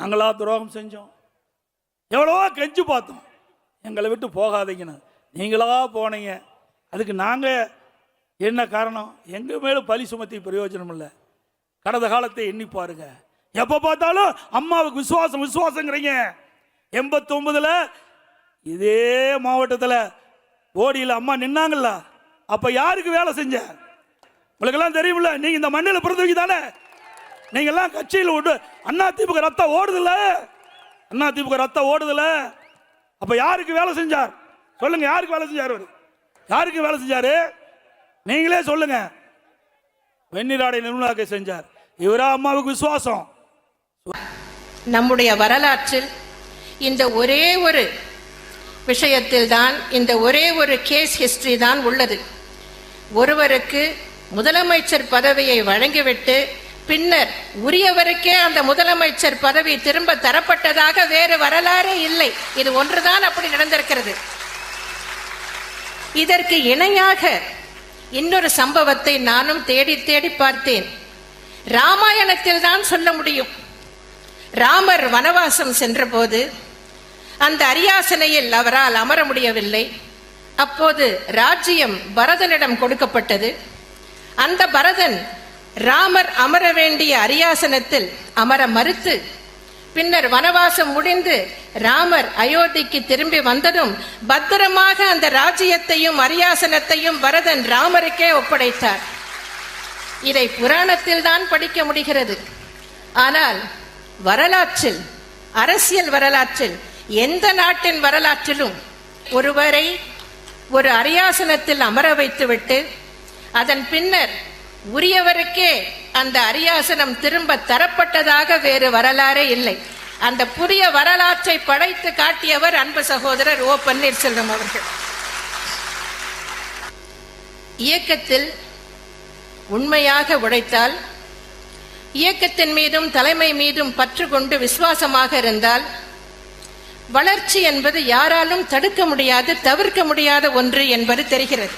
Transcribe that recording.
நாங்களா துரோகம் செஞ்சோம். எவ்வளவோ கெஞ்சு பார்த்தோம். எங்களை விட்டு போகாதீங்கன்னு. நீங்களா போனீங்க. அதுக்கு நாங்கள் என்ன காரணம்? எங்கள் மேலும் பழி சுமத்தி பிரயோஜனம் இல்லை. கடந்த காலத்தை எண்ணி பாருங்க. எப்போ பார்த்தாலும் அம்மாவுக்கு விசுவாசம் விசுவாசங்கிறீங்க. எண்பத்தொம்பதில் இதே மாவட்டத்தில் ஓடியில் அம்மா நின்னாங்கல்ல. அப்போ யாருக்கு வேலை செஞ்ச? உங்களுக்கெல்லாம் தெரியுமில்ல நீங்கள் இந்த மண்ணில் பிறந்தவங்க தானே? நீங்கெல்லாம் கட்சியில் விட்டு அண்ணா திமுக ரத்தம் ஓடுதுல்ல? அண்ணா திமுக ரத்தம் ஓடுதில்ல? அப்போ யாருக்கு வேலை செஞ்சார்? சொல்லுங்க யாருக்கு வேலை செஞ்சார் அவர் யாருக்கு வேலை செஞ்சார்? நீங்களே சொல்லுங்க. வெண்ணிராடை நிர்மலாக்கை செஞ்சார். இவரா அம்மாவுக்கு விசுவாசம். நம்முடைய வரலாற்றில் இந்த ஒரே ஒரு விஷயத்தில் தான் இந்த ஒரே ஒரு கேஸ் ஹிஸ்டரி தான் உள்ளது. ஒருவருக்கு முதலமைச்சர் பதவியை வழங்கிவிட்டு பின்னர் உரியவருக்கே அந்த முதலமைச்சர் பதவி திரும்ப தரப்பட்டதாக வேறு வரலாறே இல்லை. இது ஒன்றுதான் அப்படி நடந்திருக்கிறது. இதற்கு இணையாக இன்னொரு சம்பவத்தை நானும் தேடி தேடி பார்த்தேன். ராமாயணத்தில் தான் சொல்ல முடியும். ராமர் வனவாசம் சென்றபோது அந்த அரியாசனையில் அவரால் அமர முடியவில்லை. அப்போது ராஜ்யம் பரதனிடம் கொடுக்கப்பட்டது. அந்த பரதன் ராமர் அமர வேண்டிய அரியாசனத்தில் அமர மறுத்து பின்னர் வனவாசம் முடிந்து ராமர் அயோத்திக்கு திரும்பி வந்ததும் பத்திரமாக அந்த ராஜ்யத்தையும் அரியாசனத்தையும் வரதன் ராமருக்கே ஒப்படைத்தார். இதை புராணத்தில் தான் படிக்க முடிகிறது. ஆனால் வரலாற்றில் அரசியல் வரலாற்றில் எந்த நாட்டின் வரலாற்றிலும் ஒருவரை ஒரு அரியாசனத்தில் அமர வைத்துவிட்டு அதன் பின்னர் உரியவருக்கே அந்த அரியாசனம் திரும்ப தரப்பட்டதாக வேறு வரலாறே இல்லை. அந்த புதிய வரலாற்றை படைத்து காட்டியவர் அன்பு சகோதரர் ஓ பன்னீர்செல்வம் அவர்கள். இயக்கத்தில் உண்மையாக உழைத்தால் இயக்கத்தின் மீதும் தலைமை மீதும் பற்று கொண்டு விசுவாசமாக இருந்தால் வளர்ச்சி என்பது யாராலும் தடுக்க முடியாது தவிர்க்க முடியாத ஒன்று என்பது தெரிகிறது.